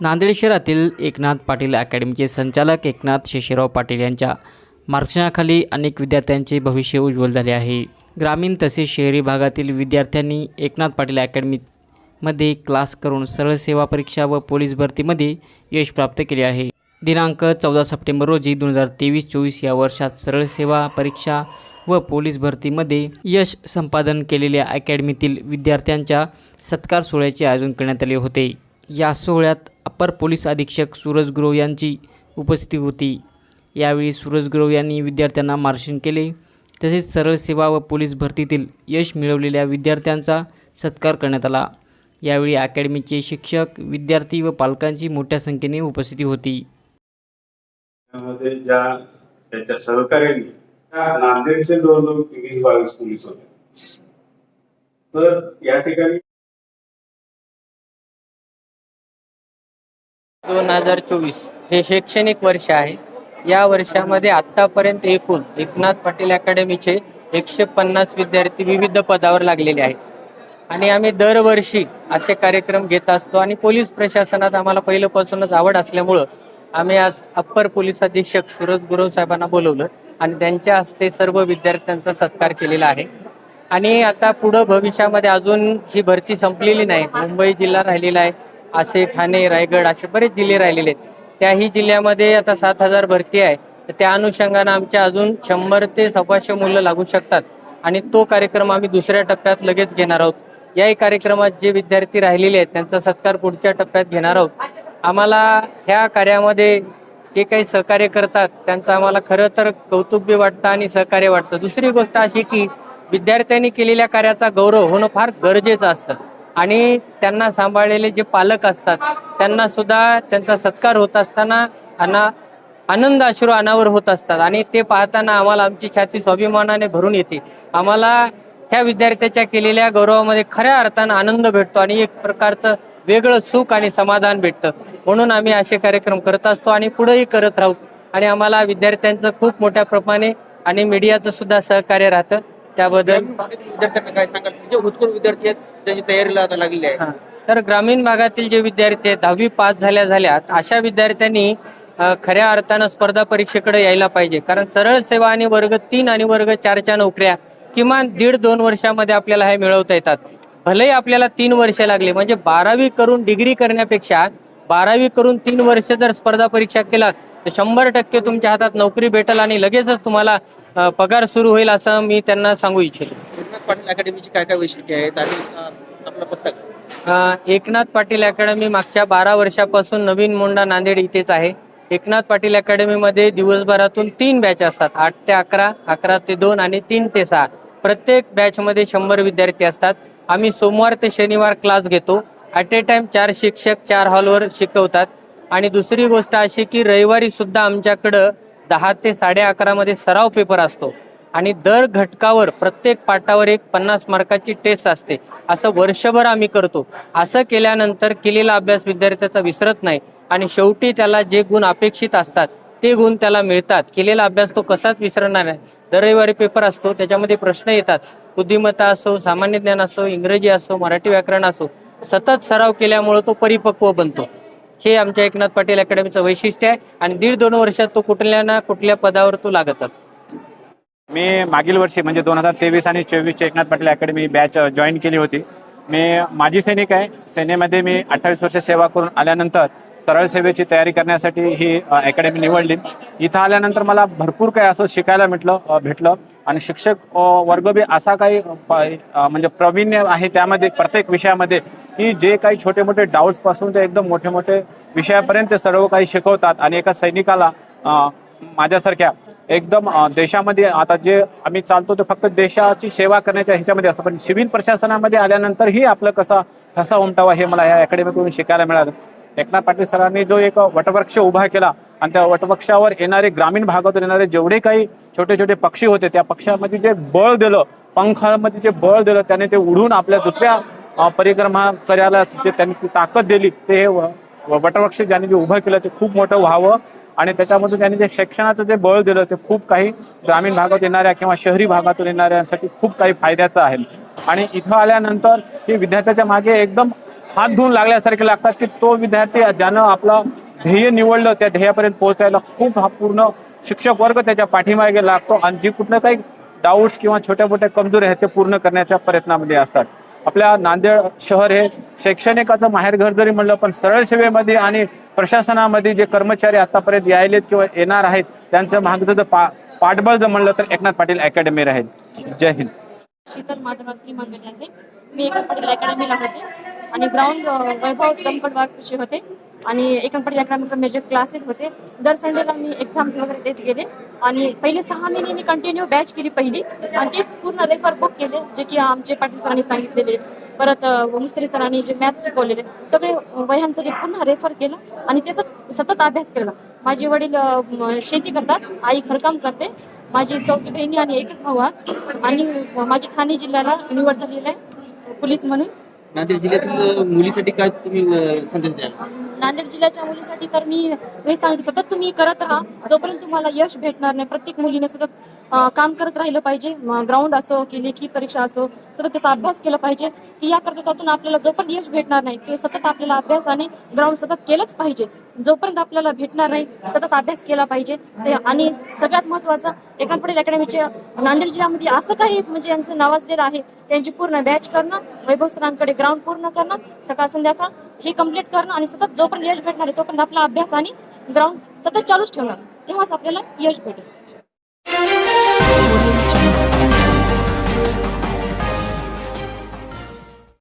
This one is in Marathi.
नांदेड शहरातील एकनाथ पाटील अकॅडमीचे संचालक एकनाथ शेषराव पाटील यांच्या मार्गदर्शनाखाली अनेक विद्यार्थ्यांचे भविष्य उज्ज्वल झाले आहे. ग्रामीण तसेच शहरी भागातील विद्यार्थ्यांनी एकनाथ पाटील अकॅडमीमध्ये क्लास करून सरळ सेवा परीक्षा व पोलीस भरतीमध्ये यश प्राप्त केले आहे. दिनांक चौदा सप्टेंबर रोजी दोन हजार तेवीस चोवीस या वर्षात सरळ सेवा परीक्षा व पोलीस भरतीमध्ये यश संपादन केलेल्या अकॅडमीतील विद्यार्थ्यांच्या सत्कार सोहळ्याचे आयोजन करण्यात आले होते. या सोहळ्यात अप्पर पोलीस अधीक्षक सूरज ग्रोव यांची उपस्थिती होती. यावेळी सूरज ग्रोव यांनी विद्यार्थ्यांना मार्गदर्शन केले. तसेच सरळ सेवा व पोलीस भरतीतील यश मिळवलेल्या विद्यार्थ्यांचा सत्कार करण्यात आला. यावेळी अकॅडमीचे शिक्षक विद्यार्थी व पालकांची मोठ्या संख्येने उपस्थिती होती. त्यामध्ये ज्या त्याच्या सहकार्याने नांदेडचे जवळजवळ वीस बावीस पोलीस होते. तर या ठिकाणी दोन हजार चोवीस. हे शैक्षणिक वर्ष आहे. या वर्षामध्ये आतापर्यंत एकूण एकनाथ पाटील अकॅडमीचे एकशे पन्नास विद्यार्थी विविध पदावर लागलेले आहेत. आणि आम्ही दरवर्षी असे कार्यक्रम घेत असतो आणि पोलीस प्रशासनात आम्हाला पहिल्यापासूनच आवड असल्यामुळं आम्ही आज अप्पर पोलीस अधीक्षक सूरज गुरव साहेबांना बोलवलं आणि त्यांच्या हस्ते सर्व विद्यार्थ्यांचा सत्कार केलेला आहे. आणि आता पुढं भविष्यामध्ये अजून ही भरती संपलेली नाही. मुंबई जिल्हा राहिलेला आहे. असे ठाणे रायगड असे बरेच जिल्हे राहिलेले आहेत. त्याही जिल्ह्यामध्ये आता सात हजार भरती आहे. तर त्या अनुषंगानं आमच्या अजून शंभर ते सव्वाशे मुलं लागू शकतात. आणि तो कार्यक्रम आम्ही दुसऱ्या टप्प्यात लगेच घेणार आहोत. याही कार्यक्रमात जे विद्यार्थी राहिलेले आहेत त्यांचा सत्कार पुढच्या टप्प्यात घेणार आहोत. आम्हाला ह्या कार्यामध्ये जे काही सहकार्य करतात त्यांचं आम्हाला खरं तर कौतुक वाटतं आणि सहकार्य वाटतं. दुसरी गोष्ट अशी की विद्यार्थ्यांनी केलेल्या कार्याचा गौरव होणं फार गरजेचं असतं. आणि त्यांना सांभाळलेले जे पालक असतात त्यांना सुद्धा त्यांचा सत्कार होत असताना अना आनंद अश्रू अनावर होत असतात. आणि ते पाहताना आम्हाला आमची छाती स्वाभिमानाने भरून येते. आम्हाला ह्या विद्यार्थ्याच्या केलेल्या गौरवामध्ये खऱ्या अर्थानं आनंद भेटतो आणि एक प्रकारचं वेगळं सुख आणि समाधान भेटतं. म्हणून आम्ही असे कार्यक्रम करत असतो आणि पुढेही करत राहू. आणि आम्हाला विद्यार्थ्यांचं खूप मोठ्या प्रमाणे आणि मीडियाचं सुद्धा सहकार्य राहतं. त्याबद्दल विद्यार्थ्यांना काय सांगाल? जे उत्कृष्ट विद्यार्थी आहेत त्यांची तयारीला आता लागलेली आहे. तर ग्रामीण भागातील जे विद्यार्थी आहेत दहावी पास झाल्या झाल्यात अशा विद्यार्थ्यांनी खऱ्या अर्थानं स्पर्धा परीक्षेकडे यायला पाहिजे. कारण सरळ सेवा आणि वर्ग तीन आणि वर्ग चारच्या नोकऱ्या किमान दीड दोन वर्षामध्ये आपल्याला हे मिळवता येतात. भलेही आपल्याला तीन वर्ष लागले म्हणजे बारावी करून डिग्री करण्यापेक्षा बारावी करून तीन वर्ष जर स्पर्धा परीक्षा केलात तर शंभर टक्के तुमच्या हातात नोकरी भेटेल आणि लगेचच तुम्हाला पगार सुरू होईल असं मी त्यांना सांगू इच्छितो. एकनाथ पाटील अकॅडमीची काय काय वैशिष्ट्ये आहेत आणि आपला पत्ता एकनाथ पाटील अकॅडमी मागच्या बारा वर्षापासून नवीन मोंडा नांदेड इथेच आहे. एकनाथ पाटील अकॅडमीमध्ये दिवसभरातून तीन बॅच असतात. आठ ते अकरा अकरा ते दोन आणि तीन ते सहा. प्रत्येक बॅचमध्ये शंभर विद्यार्थी असतात. आम्ही सोमवार ते शनिवार क्लास घेतो. ॲट ए टाइम चार शिक्षक चार हॉलवर शिकवतात. आणि दुसरी गोष्ट अशी की रविवारी सुद्धा आमच्याकडं दहा ते साडे अकरामध्ये सराव पेपर असतो. आणि दर घटकावर प्रत्येक पाठावर एक पन्नास मार्काची टेस्ट असते. असं वर्षभर आम्ही करतो. असं केल्यानंतर केलेला अभ्यास विद्यार्थ्याचा विसरत नाही. आणि शेवटी त्याला जे गुण अपेक्षित असतात ते गुण त्याला मिळतात. केलेला अभ्यास तो कसाच विसरणार नाही. दर रविवारी पेपर असतो त्याच्यामध्ये प्रश्न येतात. बुद्धिमत्ता असो सामान्य ज्ञान असो इंग्रजी असो मराठी व्याकरण असो सतत सराव केल्यामुळे तो परिपक्व बनतो. हे आमच्या एकनाथ पाटील अकॅडमीचं वैशिष्ट्य आहे आणि दीड दोन वर्षात तो कुठल्या ना कुठल्या पदावर तो लागत असतो. मी मागील वर्षी म्हणजे दोन हजार तेवीस आणि चोवीसची Eknath Patil academy batch join केली होती. मी माजी सैनिक आहे. सेनेमध्ये मी अठ्ठावीस वर्ष सेवा करून आल्यानंतर सरळ सेवेची तयारी करण्यासाठी ही अकॅडमी निवडली. इथं आल्यानंतर मला भरपूर काही असं शिकायला भेटलं भेटलं. आणि शिक्षक वर्ग बी असा काही म्हणजे प्रवीण्य आहे त्यामध्ये प्रत्येक विषयामध्ये. की जे काही छोटे मोठे डाऊट्सपासून ते एकदम मोठे मोठे विषयापर्यंत सर्व काही शिकवतात. आणि एका सैनिकाला माझ्यासारख्या एकदम देशामध्ये आता जे आम्ही चालतो ते फक्त देशाची सेवा करण्याच्या ह्याच्यामध्ये असतो. पण सिव्हिल प्रशासनामध्ये आल्यानंतरही आपलं कसा कसा उमटावा हे मला या अकॅडमीकडून शिकायला मिळालं. एकनाथ पाटील सरांनी जो एक वटवृक्ष उभा केला आणि त्या वटवृक्षावर येणारे ग्रामीण भागातून येणारे जेवढे काही छोटे छोटे पक्षी होते त्या पक्षामध्ये जे बळ दिलं पंखामध्ये जे बळ दिलं त्याने ते उडून आपल्या दुसऱ्या परिक्रमा करायला जे त्यांनी ती ताकद दिली ते व- वटवृक्ष ज्याने जे उभं केलं ते खूप मोठं व्हावं. आणि त्याच्यामधून त्यांनी जे शिक्षणाचं जे बळ दिलं ते खूप काही ग्रामीण भागात येणाऱ्या किंवा शहरी भागातून येणाऱ्यांसाठी खूप काही फायद्याचं आहे. आणि इथं आल्यानंतर हे विद्यार्थ्याच्या मागे एकदम हात धुवून लागल्यासारखे लागतात की तो विद्यार्थी ज्यानं आपलं ध्येय निवडलं त्या ध्येयापर्यंत पोहोचायला खूप हा पूर्ण शिक्षक वर्ग त्याच्या पाठीमागे लागतो आणि जी कुठलं काही डाऊट्स किंवा छोट्या मोठ्या कमजोरी आहेत ते पूर्ण करण्याच्या प्रयत्नामध्ये असतात. आपल्या नांदेड शहर हे शैक्षणिकाचं माहेरघर जरी म्हणलं पण सरळ सेवेमध्ये आणि प्रशासनामध्ये जे कर्मचारी आतापर्यंत यायलेत किंवा येणार आहेत त्यांचं मागचं जर पा पाठबळ जर म्हणलं तर एकनाथ पाटील अकॅडमी राहील. जय हिंद. शीतल माधव श्रीमंगल आहे. मी एकनाथ पाटील अकॅडमीला होते. आणि ग्राउंड वैभव दमकडवारचे होते. आणि एकनाथ अकरा अकॅडमीकडे माझे क्लासेस होते. दर संडेला मी एक्झाम वगैरे देत गेले. आणि पहिले सहा महिने मी कंटिन्यू बॅच केली पहिली. आणि तेच पूर्ण रेफर बुक केले जे की आमचे पाटील सरांनी सांगितलेले. परत मुस्त्री सरांनी जे मॅथ शिकवलेले. सगळे वह्यांचं जे पुन्हा रेफर केलं आणि त्याचाच सतत अभ्यास केला. माझे वडील शेती करतात आई घरकाम करते माझी चौथी बहिणी आणि एकच भाऊ आहात आणि माझी ठाणे जिल्ह्याला निवड झालेली आहे पोलीस म्हणून. नांदेड जिल्ह्यातील मुलीसाठी काय तुम्ही संदेश द्याल? नांदेड जिल्ह्याच्या मुलीसाठी तर मी हे सांगते सतत तुम्ही करत राहा. जोपर्यंत तुम्हाला यश भेटणार नाही प्रत्येक मुलीने सतत काम करत राहिलं पाहिजे ग्राउंड असो की लेखी परीक्षा असो सतत त्याचा अभ्यास केला पाहिजे की या कर्तृत्वातून आपल्याला जोपर्यंत यश भेटणार नाही ते सतत आपल्याला अभ्यास आणि ग्राउंड सतत केलंच पाहिजे. जोपर्यंत आपल्याला भेटणार नाही सतत अभ्यास केला पाहिजे. ते आणि सगळ्यात महत्त्वाचं एकनाथ पटेल अकॅडमीचे नांदेड जिल्ह्यामध्ये असं काही म्हणजे यांचं नावाजलेलं आहे त्यांची पूर्ण बॅच करणं वैभव सरांकडे ग्राउंड पूर्ण करणं सकाळ संध्याकाळ हे कंप्लीट करणं आणि सतत जोपर्यंत यश भेटणार आहे तोपर्यंत आपला अभ्यास आणि ग्राउंड सतत चालूच ठेवणार. तेव्हाच आपल्याला यश भेटेल.